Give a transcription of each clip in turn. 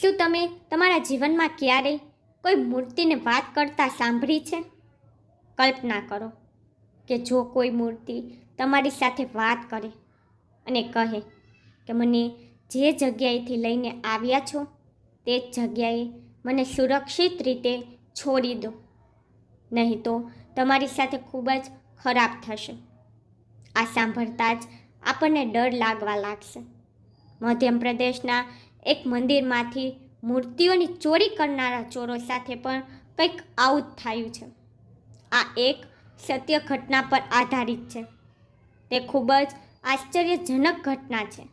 શું તમે તમારા જીવનમાં ક્યારેય કોઈ મૂર્તિને વાત કરતા સાંભળી છે? કલ્પના કરો કે જો કોઈ મૂર્તિ તમારી સાથે વાત કરે અને કહે કે મને જે જગ્યાએથી લઈને આવ્યા છો, તે જ જગ્યાએ મને સુરક્ષિત રીતે છોડી દો. નહીં તો તમારી સાથે ખૂબ જ ખરાબ થશે. આ સાંભળતા જ આપણને ડર લાગવા લાગશે. મધ્યપ્રદેશના એક મંદિરમાંથી મૂર્તિઓની ચોરી કરનારા ચોરો સાથે પણ કંઈક આવું જ થયું છે. આ એક સત્ય ઘટના પર આધારિત છે. તે ખૂબ જ આશ્ચર્યજનક ઘટના છે.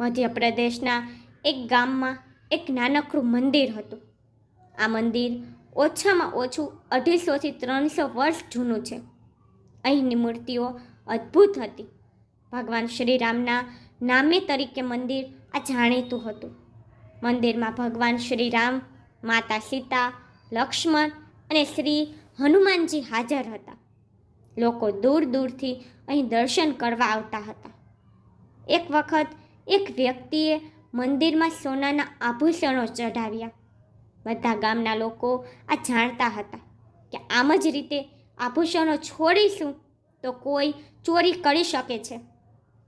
મધ્યપ્રદેશના એક ગામમાં એક નાનકડું મંદિર હતું. આ મંદિર ઓછામાં ઓછું અઢીસોથી ત્રણસો વર્ષ જૂનું છે. અહીંની મૂર્તિઓ અદ્ભુત હતી. ભગવાન શ્રીરામના નામે તરીકે મંદિર આ જાણીતું હતું. મંદિરમાં ભગવાન શ્રીરામ, માતા સીતા, લક્ષ્મણ અને શ્રી હનુમાનજી હાજર હતા. લોકો દૂર દૂરથી અહીં દર્શન કરવા આવતા હતા. એક વખત એક વ્યક્તિએ મંદિરમાં સોનાના આભૂષણો ચઢાવ્યા. બધા ગામના લોકો આ જાણતા હતા કે આમ જ રીતે આભૂષણો છોડીશું તો કોઈ ચોરી કરી શકે છે.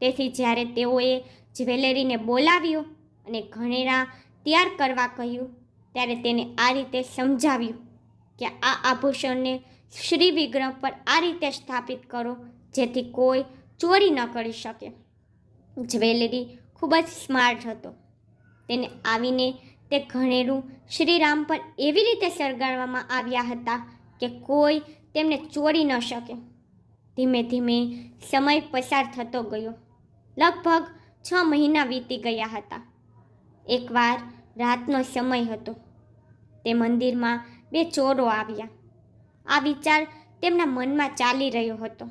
તેથી જ્યારે તેઓએ જ્વેલરીને બોલાવ્યો અને ઘણેરા તૈયાર કરવા કહ્યું. ત્યારે તેને આ રીતે સમજાવ્યું કે આ આભૂષણને શ્રી વિગ્રહ પર આ રીતે સ્થાપિત કરો, જેથી કોઈ ચોરી ન કરી શકે. જ્વેલરી ખૂબ જ સ્માર્ટ હતો. તેને આવીને તે ઘણેરું શ્રીરામ પર એવી રીતે સળગાડવામાં આવ્યા હતા કે કોઈ તેમને ચોરી ન શકે. ધીમે ધીમે સમય પસાર થતો ગયો. લગભગ છ મહિના વીતી ગયા હતા. એકવાર રાતનો સમય હતો. તે મંદિરમાં બે ચોરો આવ્યા. આ વિચાર તેમના મનમાં ચાલી રહ્યો હતો.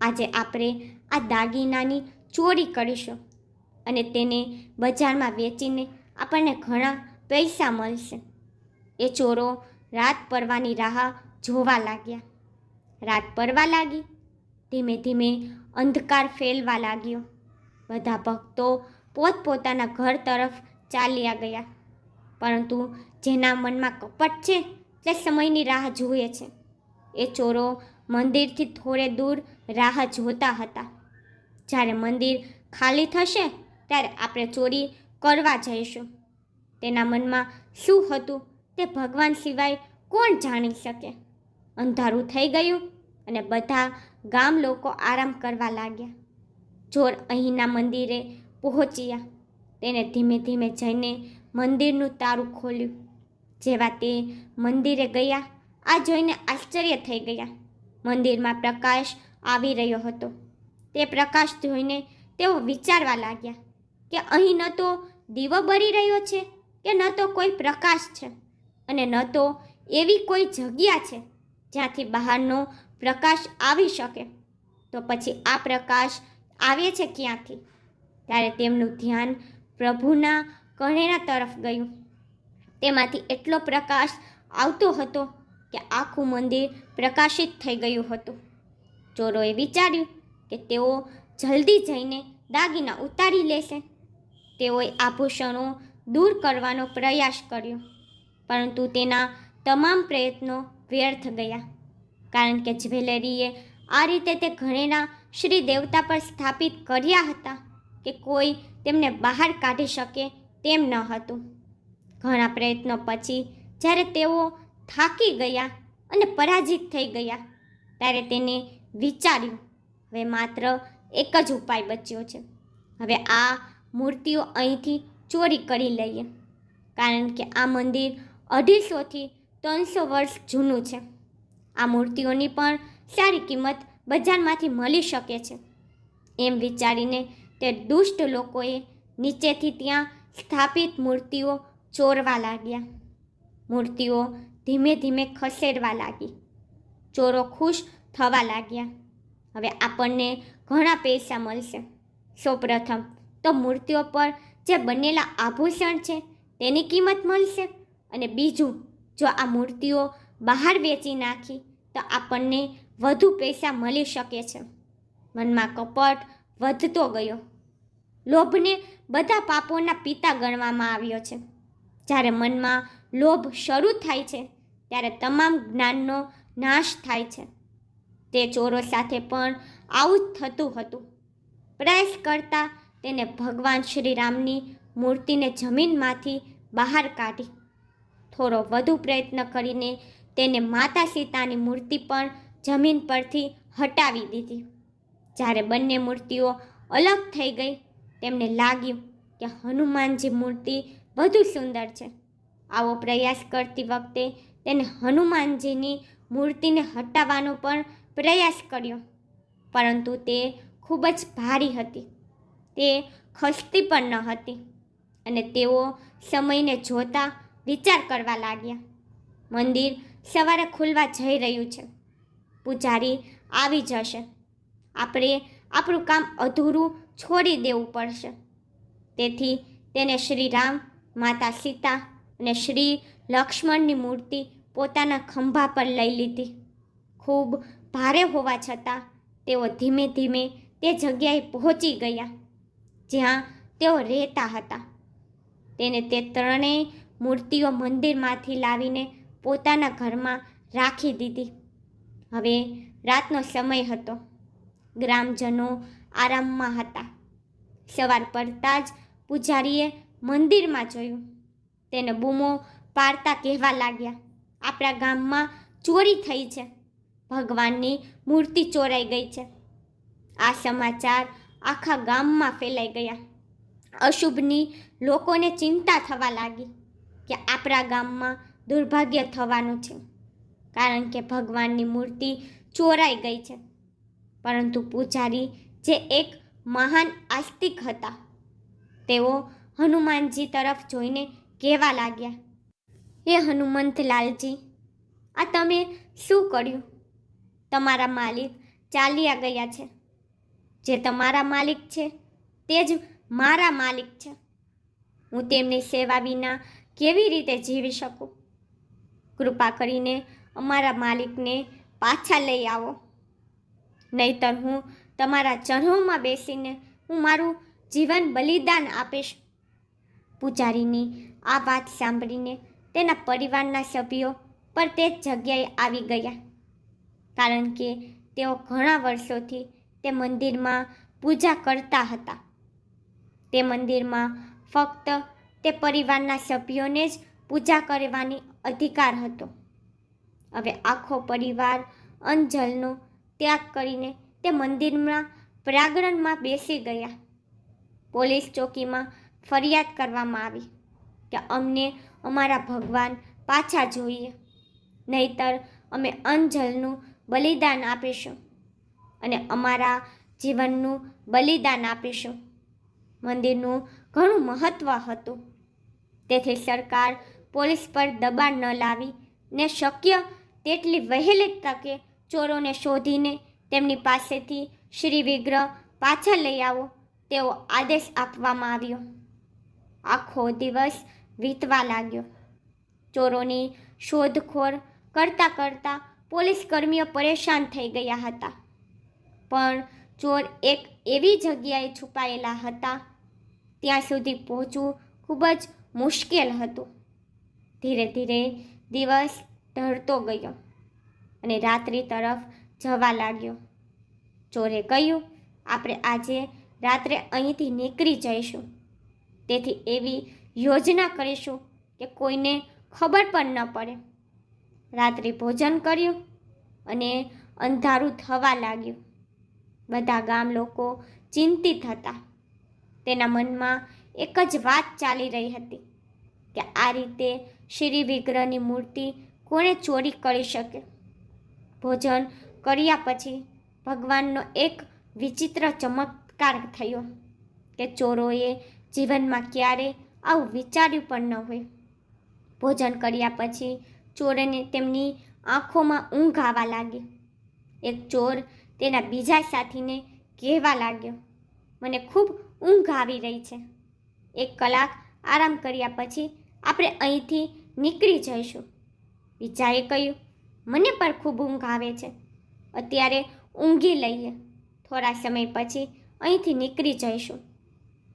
આજે આપણે આ દાગીનાની ચોરી કરીશું અને તેને બજારમાં વેચીને આપણને ઘણા પૈસા મળશે. એ ચોરો રાત પડવાની રાહ જોવા લાગ્યા. રાત પડવા લાગી. ધીમે ધીમે અંધકાર ફેલવા લાગ્યો. બધા ભક્તો પોતપોતાના ઘર તરફ ચાલ્યા ગયા. પરંતુ જેના મનમાં કપટ છે, તે સમયની રાહ જુએ છે. એ ચોરો મંદિરથી થોડે દૂર રાહ જોતા હતા. જ્યારે મંદિર ખાલી થશે, ત્યારે આપણે ચોરી કરવા જઈશું. તેના મનમાં શું હતું, તે ભગવાન સિવાય કોણ જાણી શકે? અંધારું થઈ ગયું અને બધા ગામ લોકો આરામ કરવા લાગ્યા. ચોર અહીંના મંદિરે પહોંચ્યા. તેને ધીમે ધીમે જઈને મંદિરનું તારું ખોલ્યું. જેવા તે મંદિરે ગયા, આ જોઈને આશ્ચર્ય થઈ ગયા. મંદિરમાં પ્રકાશ આવી રહ્યો હતો. તે પ્રકાશ જોઈને તેઓ વિચારવા લાગ્યા કે અહીં ન તો દીવો બળી રહ્યો છે કે ન તો કોઈ પ્રકાશ છે અને ન તો એવી કોઈ જગ્યા છે જ્યાંથી બહારનો પ્રકાશ આવી શકે. તો પછી આ પ્રકાશ આવે છે ક્યાંથી? ત્યારે તેમનું ધ્યાન પ્રભુના કણેરા તરફ ગયું. તેમાંથી એટલો પ્રકાશ આવતો હતો કે આખું મંદિર પ્રકાશિત થઈ ગયું હતું. ચોરોએ વિચાર્યું કે તેઓ જલ્દી જઈને દાગીના ઉતારી લેશે. તેઓએ આભૂષણો દૂર કરવાનો પ્રયાસ કર્યો, પરંતુ તેના તમામ પ્રયત્નો વ્યર્થ ગયા, કારણ કે જ્વેલરીએ આ રીતે તે ઘણેના શ્રી દેવતા પર સ્થાપિત કર્યા હતા કે કોઈ તેમને બહાર કાઢી શકે તેમ ન હતું. ઘણા પ્રયત્નો પછી જ્યારે તેઓ થાકી ગયા અને પરાજિત થઈ ગયા, ત્યારે તેને વિચાર્યું, હવે માત્ર એક જ ઉપાય બચ્યો છે. હવે આ મૂર્તિઓ અહીંથી ચોરી કરી લઈએ. કારણ કે આ મંદિર અઢીસોથી ત્રણસો વર્ષ જૂનું છે. આ મૂર્તિઓની પણ સારી કિંમત બજારમાંથી મળી શકે છે. એમ વિચારીને તે દુષ્ટ લોકોએ નીચેથી ત્યાં સ્થાપિત મૂર્તિઓ ચોરવા લાગ્યા. મૂર્તિઓ ધીમે ધીમે ખસેડવા લાગી. ચોરો ખુશ થવા લાગ્યા. હવે આપણને ઘણા પૈસા મળશે. સૌપ્રથમ તો મૂર્તિઓ પર જે બનેલા આભૂષણ છે તેની કિંમત મળશે અને બીજું, જો આ મૂર્તિઓ બહાર વેચી નાખી તો આપણને વધુ પૈસા મળી શકે છે. મનમાં કપટ વધતો ગયો. લોભને બધા પાપોના પિતા ગણવામાં આવ્યો છે. જ્યારે મનમાં લોભ શરૂ થાય છે, ત્યારે તમામ જ્ઞાનનો નાશ થાય છે. તે ચોરો સાથે પણ આવું જ થતું હતું. પ્રયાસ કરતાં તેને ભગવાન શ્રી રામની મૂર્તિને જમીનમાંથી બહાર કાઢી. થોડો વધુ પ્રયત્ન કરીને તેને માતા સીતાની મૂર્તિ પણ જમીન પરથી હટાવી દીધી. જ્યારે બંને મૂર્તિઓ અલગ થઈ ગઈ, તેમને લાગ્યું કે હનુમાનજી મૂર્તિ વધુ સુંદર છે. આવો પ્રયાસ કરતી વખતે તેને હનુમાનજીની મૂર્તિને હટાવવાનો પણ પ્રયાસ કર્યો, પરંતુ તે ખૂબ જ ભારી હતી. તે ખસતી પણ ન હતી અને તેઓ સમયને જોતા વિચાર કરવા લાગ્યા, મંદિર સવારે ખુલવા જઈ રહ્યું છે. પૂજારી આવી જશે. આપણે આપણું કામ અધૂરું છોડી દેવું પડશે. તેથી તેને શ્રી રામ, માતા સીતા અને શ્રી લક્ષ્મણની મૂર્તિ પોતાના ખંભા પર લઈ લીધી. ખૂબ ભારે હોવા છતાં તેઓ ધીમે ધીમે તે જગ્યાએ પહોંચી ગયા, જ્યાં તેઓ રહેતા હતા. તેને તે ત્રણેય મૂર્તિઓ મંદિરમાંથી લાવીને પોતાના ઘરમાં રાખી દીધી. હવે રાતનો સમય હતો. ગ્રામજનો આરામમાં હતા. સવાર પડતા જ પૂજારીએ મંદિરમાં જોયું. તેને બૂમો પાડતા કહેવા લાગ્યા, આપણા ગામમાં ચોરી થઈ છે. ભગવાનની મૂર્તિ ચોરાઈ ગઈ છે. આ સમાચાર આખા ગામમાં ફેલાઈ ગયા. અશુભની લોકોને ચિંતા થવા લાગી કે આપણા ગામમાં દુર્ભાગ્ય થવાનું છે, કારણ કે ભગવાનની મૂર્તિ ચોરાઈ ગઈ છે. પરંતુ પૂજારી જે એક મહાન આસ્તિક હતા, તેઓ હનુમાનજી તરફ જોઈને કહેવા લાગ્યા, હે હનુમંતલાલજી, આ તમે શું કર્યું? તમારા માલિક ચાલ્યા ગયા છે. જે તમારા માલિક છે, તે જ મારા માલિક છે. હું તેમની સેવા વિના કેવી રીતે જીવી શકું? કૃપા કરીને અમારા માલિકને પાછા લઈ આવો. નહીતર હું તમારા ચરણોમાં બેસીને હું મારું જીવન બલિદાન આપીશ. પૂજારીની આ વાત સાંભળીને તેના પરિવારના સભ્યો પર તે જગ્યાએ આવી ગયા. કારણ કે તેઓ ઘણા વર્ષોથી તે મંદિરમાં પૂજા કરતા હતા. તે મંદિરમાં ફક્ત તે પરિવારના સભ્યોને જ પૂજા કરવાની અધિકાર હતો. હવે આખો પરિવાર અંજલનો ત્યાગ કરીને તે મંદિરમાં પ્રાંગણમાં બેસી ગયા. પોલીસ ચોકીમાં ફરિયાદ કરવામાં આવી કે અમને અમારા ભગવાન પાછા જોઈએ, નહીતર અમે અંજલનું બલિદાન આપીશું અને અમારા જીવનનું બલિદાન આપીશું. મંદિરનું ઘણું મહત્ત્વ હતું. તેથી સરકાર પોલીસ પર દબાણ ન લાવી ને શક્ય તેટલી વહેલી તકે ચોરોને શોધીને તેમની પાસેથી શ્રી વિગ્રહ પાછા લઈ આવો, તેવો આદેશ આપવામાં આવ્યો. આખો દિવસ વીતવા લાગ્યો. ચોરોની શોધખોળ કરતાં કરતાં પોલીસ કર્મીઓ પરેશાન થઈ ગયા હતા. પણ ચોર એક એવી જગ્યાએ છુપાયેલા હતા, ત્યાં સુધી પહોંચવું ખૂબ જ મુશ્કેલ હતું. ધીરે ધીરે દિવસ ઢળતો ગયો. અને રાત્રિ તરફ જવા લાગ્યો. ચોરે કહ્યું, આપણે આજે રાત્રે અહીંથી નીકળી જઈશું. તેથી એવી યોજના કરીશું કે કોઈને ખબર પણ ન પડે. રાત્રિ ભોજન કર્યું અને અંધારું થવા લાગ્યું. બધા ગામ લોકો ચિંતિત હતા. તેના મનમાં એક જ વાત ચાલી રહી હતી કે આ રીતે શ્રી વિગ્રહની મૂર્તિ કોણે ચોરી કરી શકે? ભોજન કર્યા પછી ભગવાનનો એક વિચિત્ર ચમત્કાર થયો કે ચોરોએ જીવનમાં ક્યારે આવું વિચાર્યું પણ ન હોય. ભોજન કર્યા પછી ચોરને તેમની આંખોમાં ઊંઘ આવવા લાગી. એક ચોર તેના બીજા સાથીને કહેવા લાગ્યો, મને ખૂબ ઊંઘ આવી રહી છે. એક કલાક આરામ કર્યા પછી આપણે અહીંથી નીકળી જઈશું. બીજાએ કહ્યું મને પણ ખૂબ ઊંઘ આવે છે. અત્યારે ઊંઘી લઈએ. થોડા સમય પછી અહીંથી નીકળી જઈશું.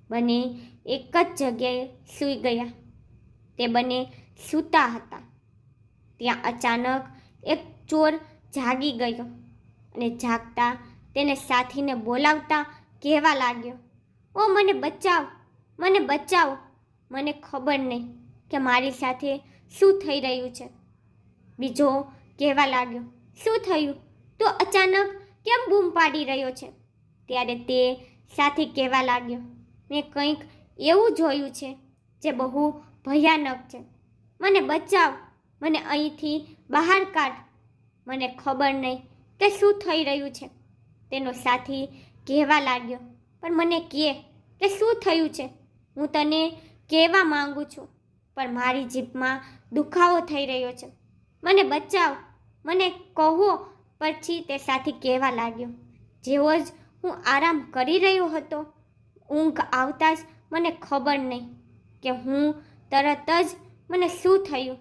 બંને એક જ જગ્યાએ સૂઈ ગયા. તે બંને સૂતા હતા. ત્યાં અચાનક એક ચોર જાગી ગયો અને જાગતા તેને સાથીને બોલાવતા કહેવા લાગ્યો, ઓ, મને બચાવ, મને બચાવો. મને ખબર નહીં કે મારી સાથે શું થઈ રહ્યું છે. બીજો કહેવા લાગ્યો, શું થયું? તો અચાનક કેમ બૂમ પાડી રહ્યો છે? ત્યારે તે સાથી કહેવા લાગ્યો, મેં કંઈક એવું જોયું છે જે બહુ ભયાનક છે. મને બચાવ, મને અહીંથી બહાર કાઢ. મને ખબર નહીં કે શું થઈ રહ્યું છે. તેનો સાથી કહેવા લાગ્યો, પણ મને કહે કે શું થયું છે? હું તને કહેવા માગું છું, પણ મારી જીભમાં દુખાવો થઈ રહ્યો છે. મને બચાવ મને કહો પછી તે સાથી કહેવા લાગ્યો, જેવો જ હું આરામ કરી રહ્યો હતો, ઊંઘ આવતા જ મને ખબર નહીં કે હું તરત જ મને શું થયું.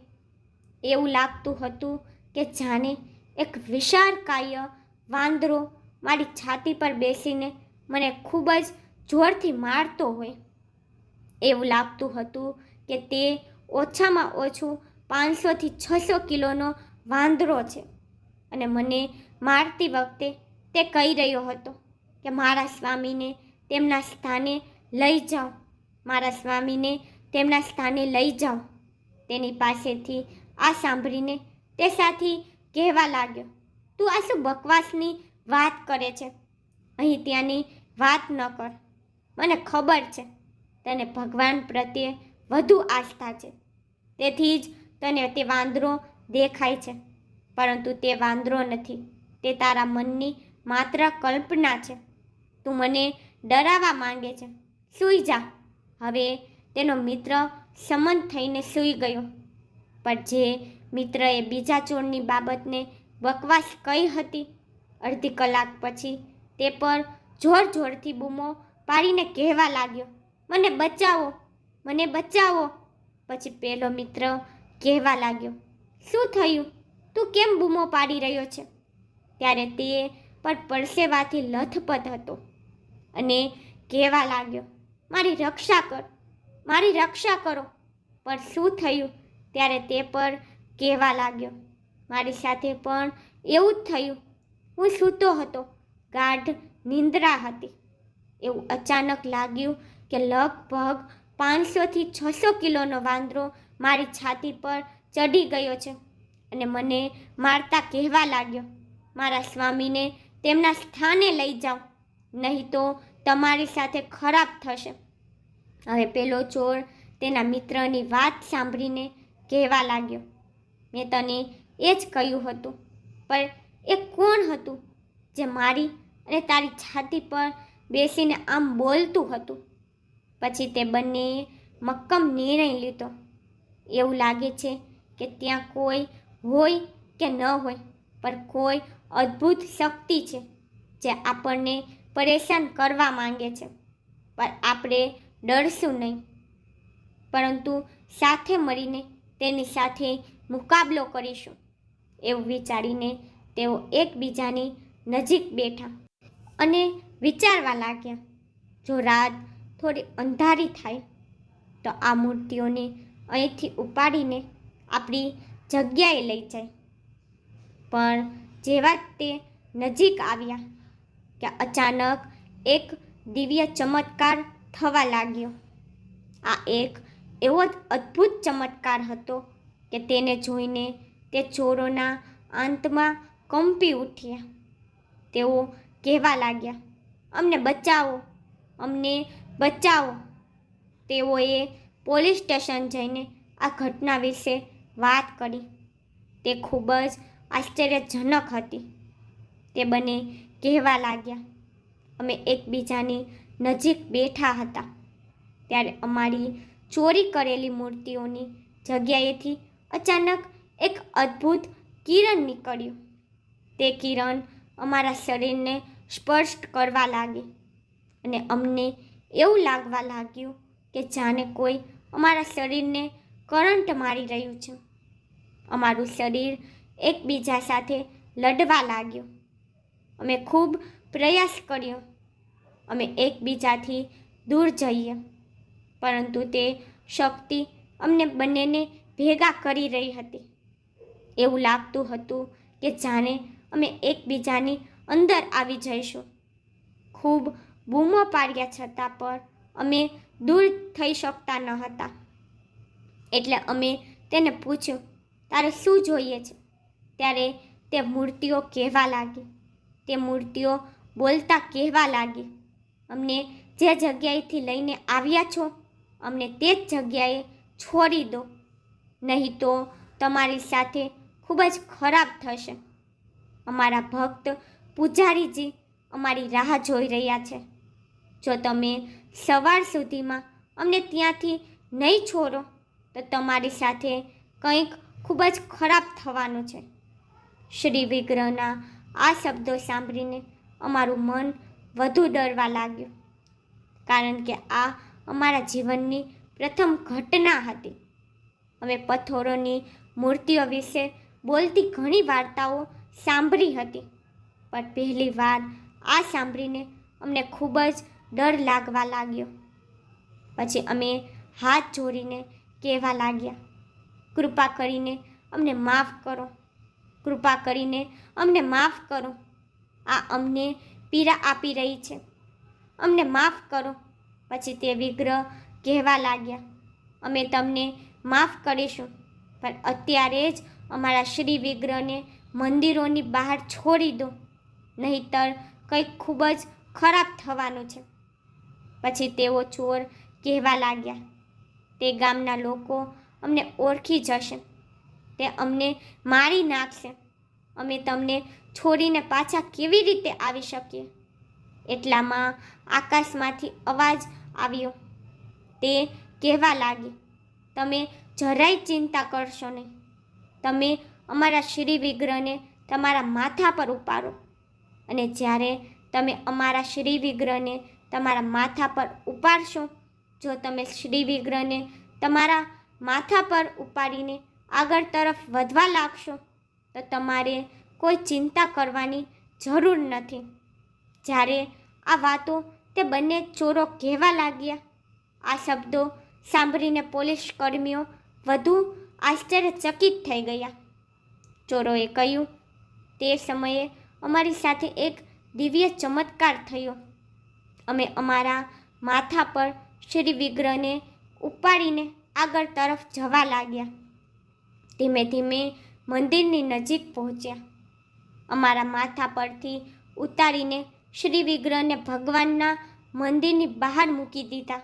એવું લાગતું હતું કે જાણે એક વિશાળ કાય વાંદરો મારી છાતી પર બેસીને મને ખૂબ જ જોરથી મારતો હોય. એવું લાગતું હતું કે તે ઓછામાં ઓછું પાંચસોથી છસો કિલોનો વાંદરો છે. અને મને મારતી વખતે તે કહી રહ્યો હતો કે મારા સ્વામીને તેમના સ્થાને લઈ જાઓ. મારા સ્વામીને તેમના સ્થાને લઈ જાઓ. તેની પાસેથી આ સાંભળીને તે સાથી કહેવા લાગ્યો, તું આ શું બકવાસની વાત કરે છે? અહીં ત્યાંની વાત ન કર. મને ખબર છે તને ભગવાન પ્રત્યે વધુ આસ્થા છે. તેથી જ તને તે વાંદરો દેખાય છે. પરંતુ તે વાંદરો નથી. તે તારા મનની માત્ર કલ્પના છે. તું મને ડરાવવા માંગે છે. સૂઈ જા. હવે તેનો મિત્ર સમંત થઈને સૂઈ ગયો. પણ જે મિત્રએ બીજા ચોરની બાબતને બકવાસ કહી હતી, અડધી કલાક પછી તે પર જોર જોરથી બૂમો પાડીને કહેવા લાગ્યો, મને બચાવો મને બચાવો. પછી પેલો મિત્ર કહેવા લાગ્યો શું થયું? તું કેમ બૂમો પાડી રહ્યો છે? ત્યારે તે પણ પરસેવાથી લથપથ હતો અને કહેવા લાગ્યો, મારી રક્ષા કર, મારી રક્ષા કરો. પણ શું થયું? ત્યારે તે પર કહેવા લાગ્યો, મારી સાથે પણ એવું જ થયું. હું સૂતો હતો, ગાઢ નિંદ્રા હતી. એવું અચાનક લાગ્યું કે લગભગ પાંચસોથી છસો કિલોનો વાંદરો મારી છાતી પર ચડી ગયો છે. અને મને મારતા કહેવા લાગ્યો, મારા સ્વામીને તેમના સ્થાને લઈ જાઓ, નહીં તો તમારી સાથે ખરાબ થશે. હવે પેલો ચોર તેના મિત્રની વાત સાંભળીને કહેવા લાગ્યો, મેં તને એ જ કહ્યું હતું, પણ એ કોણ હતું જે મારી અને તારી છાતી પર બેસીને આમ બોલતું હતું? પછી તે બંનેએ મક્કમ નિર્ણય લીધો. એવું લાગે છે કે ત્યાં કોઈ હોય કે ન હોય, પણ કોઈ અદ્ભુત શક્તિ છે જે આપણને પરેશાન કરવા માંગે છે. પણ આપણે ડરશું નહીં. પરંતુ સાથે મળીને તેની સાથે મુકાબલો કરીશું, એવું વિચારીને તેઓ એકબીજાની નજીક બેઠા અને વિચારવા લાગ્યા, જો રાત થોડી અંધારી થાય, તો આ મૂર્તિઓને અહીંથી ઉપાડીને આપણી જગ્યાએ લઈ જાય. પણ જેવા તે નજીક આવ્યા કે અચાનક એક દિવ્ય ચમત્કાર થવા લાગ્યો. આ એક એવો જ અદ્ભુત ચમત્કાર હતો કે તેને જોઈને તે ચોરોના અંતમાં કંપી ઉઠ્યા. તેઓ કહેવા લાગ્યા, અમને બચાવો અમને બચાવો. તેઓએ પોલીસ સ્ટેશન જઈને આ ઘટના વિશે વાત કરી. તે ખૂબ જ આશ્ચર્યજનક હતી. તે બંને કહેવા લાગ્યા, અમે એકબીજાની નજીક બેઠા હતા. ત્યારે અમારી ચોરી કરેલી મૂર્તિઓની જગ્યાએથી અચાનક એક અદ્ભુત કિરણ નીકળ્યું. તે કિરણ અમારા શરીરને સ્પર્શ કરવા લાગી અને અમને એવું લાગવા લાગ્યું કે જાણે કોઈ અમારા શરીરને કરંટ મારી રહ્યું છે. અમારું શરીર એકબીજા સાથે લડવા લાગ્યું. અમે ખૂબ પ્રયાસ કર્યો. અમે એકબીજાથી દૂર જઈએ. પરંતુ તે શક્તિ અમને બંનેને ભેગા કરી રહી હતી. એવું લાગતું હતું કે જાણે અમે એકબીજાની અંદર આવી જઈશું. ખૂબ બૂમો પાડ્યા છતાં પણ અમે દૂર થઈ શકતા ન હતા. એટલે અમે તેને પૂછ્યું તારે શું જોઈએ છે? ત્યારે તે મૂર્તિઓ કહેવા લાગી. તે મૂર્તિઓ બોલતા કહેવા લાગી. અમને જે જગ્યાએથી લઈને આવ્યા છો, અમને તે જ જગ્યાએ છોડી દો. નહીં તો તમારી સાથે ખૂબ જ ખરાબ થશે. અમારા ભક્ત પૂજારીજી અમારી રાહ જોઈ રહ્યા છે. જો તમે સવાર સુધીમાં અમને ત્યાંથી નહીં છોડો, તો તમારી સાથે કંઈક ખૂબ જ ખરાબ થવાનું છે. શ્રી વિગ્રહના આ શબ્દો સાંભળીને અમારું મન વધુ ડરવા લાગ્યું. કારણ કે આ અમારા જીવનની પ્રથમ ઘટના હતી. અમે પથ્થરોની મૂર્તિઓ વિશે બોલતી ઘણી વાર્તાઓ સાંભળી હતી. પણ પહેલી વાર આ સાંભળીને અમને ખૂબ જ ડર લાગવા લાગ્યો. પછી અમે હાથ જોડીને કહેવા લાગ્યા કૃપા કરીને અમને માફ કરો. કૃપા કરીને અમને માફ કરો. આ અમને પીડા આપી રહી છે. અમને માફ કરો. પછી તે વિગ્રહ કહેવા લાગ્યા, અમે તમને માફ કરીશું, પણ અત્યારે જ અમારા શ્રી વિગ્રહને મંદિરોની બહાર છોડી દો. નહીતર કંઈક ખૂબ જ ખરાબ થવાનું છે. પછી તેઓ ચોર કહેવા લાગ્યા, તે ગામના લોકો અમને ઓળખી જશે. તે અમને મારી નાખશે. અમે તમને છોડીને પાછા કેવી રીતે આવી શકીએ? એટલામાં આકાશમાંથી અવાજ આવ્યો. તે કહેવા લાગી, તમે જરાય ચિંતા કરશો નહીં. તમે અમારા શ્રી વિગ્રહને તમારા માથા પર ઉપાડો. અને જ્યારે તમે અમારા શ્રી વિગ્રહને તમારા માથા પર ઉપાડશો, જો તમે શ્રી વિગ્રહને તમારા માથા પર ઉપાડીને આગળ તરફ વધવા લાગશો, તો તમારે કોઈ ચિંતા કરવાની જરૂર નથી. જ્યારે આ વાતો તે બંને ચોરો કહેવા લાગ્યા, આ શબ્દો સાંભળીને પોલીસ કર્મીઓ વધુ આશ્ચર્યચકિત થઈ ગયા. ચોરોએ કહ્યું, તે સમયે અમારી સાથે એક દિવ્ય ચમત્કાર થયો. અમે અમારા માથા પર શ્રી વિગ્રહને ઉપાડીને આગળ તરફ જવા લાગ્યા. ધીમે ધીમે મંદિરની નજીક પહોંચ્યા. અમારા માથા પરથી ઉતારીને શ્રી વિગ્રહને ભગવાનના મંદિરની બહાર મૂકી દીધા.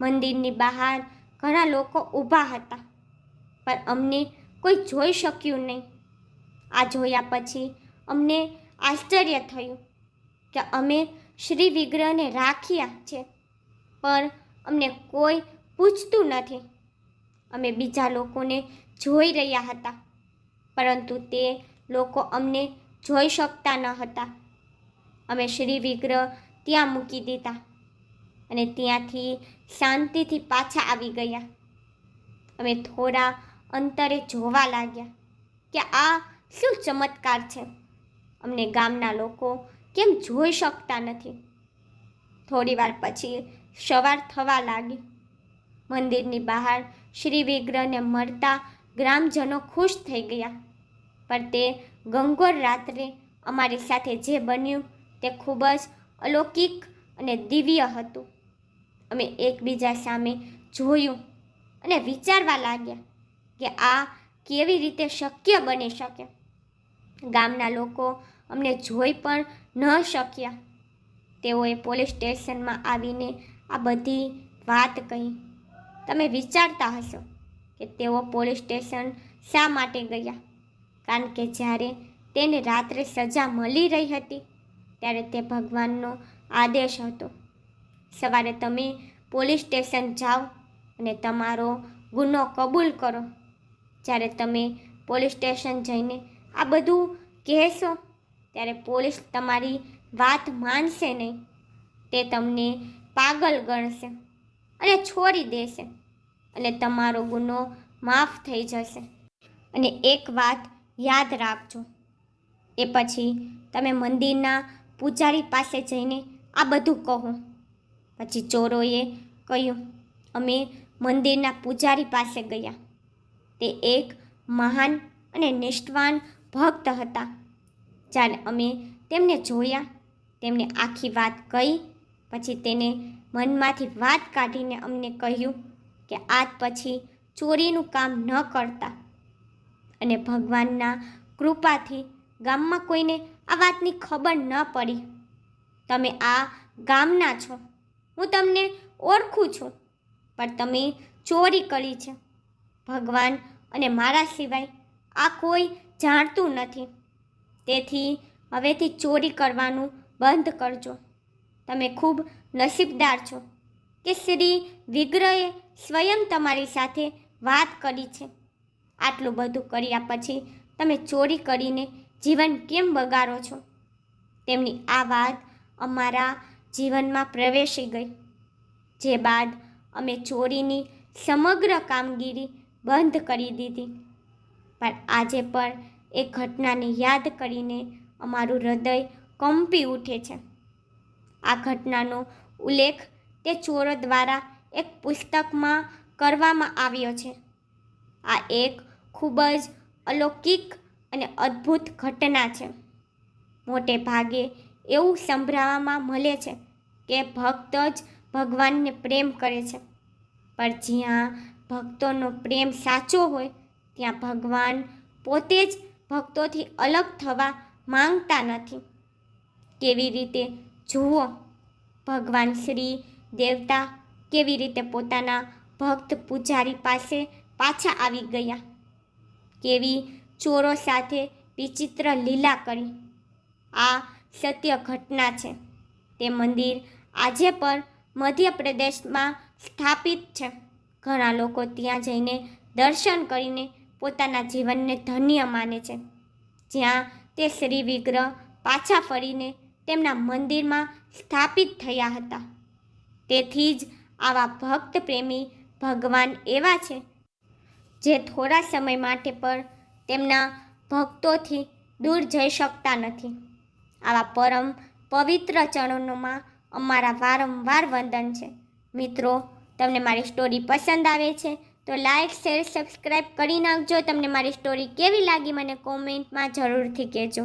મંદિરની બહાર ઘણા લોકો ઊભા હતા, પણ અમને કોઈ જોઈ શક્યું નહીં. આ જોયા પછી અમને આશ્ચર્ય થયું કે અમે શ્રી વિગ્રહને રાખ્યા છે, પણ અમને કોઈ પૂછતું નથી. અમે બીજા લોકોને જોઈ રહ્યા હતા, પરંતુ તે લોકો અમને જોઈ શકતા ન હતા. અમે શ્રી વિગ્રહ ત્યાં મૂકી દીધા અને ત્યાંથી શાંતિથી પાછા આવી ગયા. અમે થોડા અંતરે જોવા લાગ્યા કે આ શું ચમત્કાર છે? અમને ગામના લોકો કેમ જોઈ શકતા નથી? થોડી વાર પછી સવાર થવા લાગી. મંદિરની બહાર શ્રી વિગ્રહને મળતા ગ્રામજનો ખુશ થઈ ગયા. પણ તે ગંગોર રાત્રે અમારી સાથે જે બન્યું તે ખૂબ જ અલૌકિક અને દિવ્ય હતું. અમે એકબીજા સામે જોયું અને વિચારવા લાગ્યા કે આ કેવી રીતે શક્ય બની શકે. ગામના લોકો અમને જોઈ પણ ન શક્યા. તેઓએ પોલીસ સ્ટેશનમાં આવીને આ બધી વાત કહી. તમે વિચારતા હશો કે તેઓ પોલીસ સ્ટેશન શા માટે ગયા? કારણ કે જ્યારે તેને રાત્રે સજા મળી રહી હતી, ત્યારે તે ભગવાનનો આદેશ હતો. સવારે તમે પોલીસ સ્ટેશન જાઓ અને તમારો ગુનો કબૂલ કરો. જ્યારે તમે પોલીસ સ્ટેશન જઈને આ બધું કહેશો, ત્યારે પોલીસ તમારી વાત માનશે નહીં. તે તમને પાગલ ગણશે અને છોડી દેશે. અને તમારો ગુનો માફ થઈ જશે. અને એક વાત યાદ રાખજો, એ પછી તમે મંદિરના પૂજારી પાસે જઈને આ બધું કહો. પછી ચોરોએ કહ્યું, અમે મંદિરના પૂજારી પાસે ગયા. તે એક મહાન અને નિષ્ઠવાન ભક્ત હતા. જ્યારે અમે તેમને જોયા. તેમને આખી વાત કહી, પછી તેને મનમાંથી વાત કાઢીને અમને કહ્યું કે આજ પછી ચોરીનું કામ ન કરતા. અને ભગવાનના કૃપાથી ગામમાં કોઈને આ વાતની ખબર ન પડી. તમે આ ગામના છો. હું તમને ઓળખું છું. પણ તમે ચોરી કરી છે. ભગવાન અને મારા સિવાય આ કોઈ જાણતું નથી. તેથી હવેથી ચોરી કરવાનું બંધ કરજો. તમે ખૂબ નસીબદાર છો. કે શ્રી વિગ્રહે સ્વયં તમારી સાથે વાત કરી છે. આટલું બધું કર્યા પછી તમે ચોરી કરીને જીવન કેમ બગાડો છો? તેમની આ વાત અમારા જીવનમાં પ્રવેશી ગઈ. જે બાદ અમે ચોરીની સમગ્ર કામગીરી બંધ કરી દીધી. પણ આજે પણ એ ઘટનાને યાદ કરીને અમારું હૃદય કંપી ઉઠે છે. આ ઘટનાનો ઉલ્લેખ તે ચોરો દ્વારા એક પુસ્તકમાં કરવામાં આવ્યો છે. આ એક ખૂબ જ અલૌકિક અને અદ્ભુત ઘટના છે. મોટે ભાગે એવું સંભળાવવામાં મળે છે કે ભક્ત જ ભગવાનને પ્રેમ કરે છે. પણ જ્યાં ભક્તોનો પ્રેમ સાચો હોય, ત્યાં ભગવાન પોતે જ ભક્તોથી અલગ થવા માંગતા નથી. કેવી રીતે? જુઓ, ભગવાન શ્રી દેવતા કેવી રીતે પોતાના ભક્ત પૂજારી પાસે પાછા આવી ગયા? કેવી ચોરો સાથે વિચિત્ર લીલા કરી. આ સત્ય ઘટના છે. તે મંદિર આજે પણ મધ્યપ્રદેશમાં સ્થાપિત છે. ઘણા લોકો ત્યાં જઈને દર્શન કરીને પોતાના જીવનને ધન્ય માને છે. જ્યાં તે શ્રી વિગ્રહ પાછા ફરીને તેમના મંદિરમાં સ્થાપિત થયા હતા. તેથી જ આવા ભક્ત પ્રેમી ભગવાન એવા છે, જે થોડા સમય માટે પણ તેમના ભક્તોથી દૂર જઈ શકતા નથી. આવા પરમ પવિત્ર ચરણોમાં અમારા વારંવાર વંદન છે. મિત્રો, તમને મારી સ્ટોરી પસંદ આવે છે, તો લાઇક શેર સબસ્ક્રાઈબ કરી નાખજો. તમને મારી સ્ટોરી કેવી લાગી મને કોમેન્ટમાં જરૂરથી કહેજો.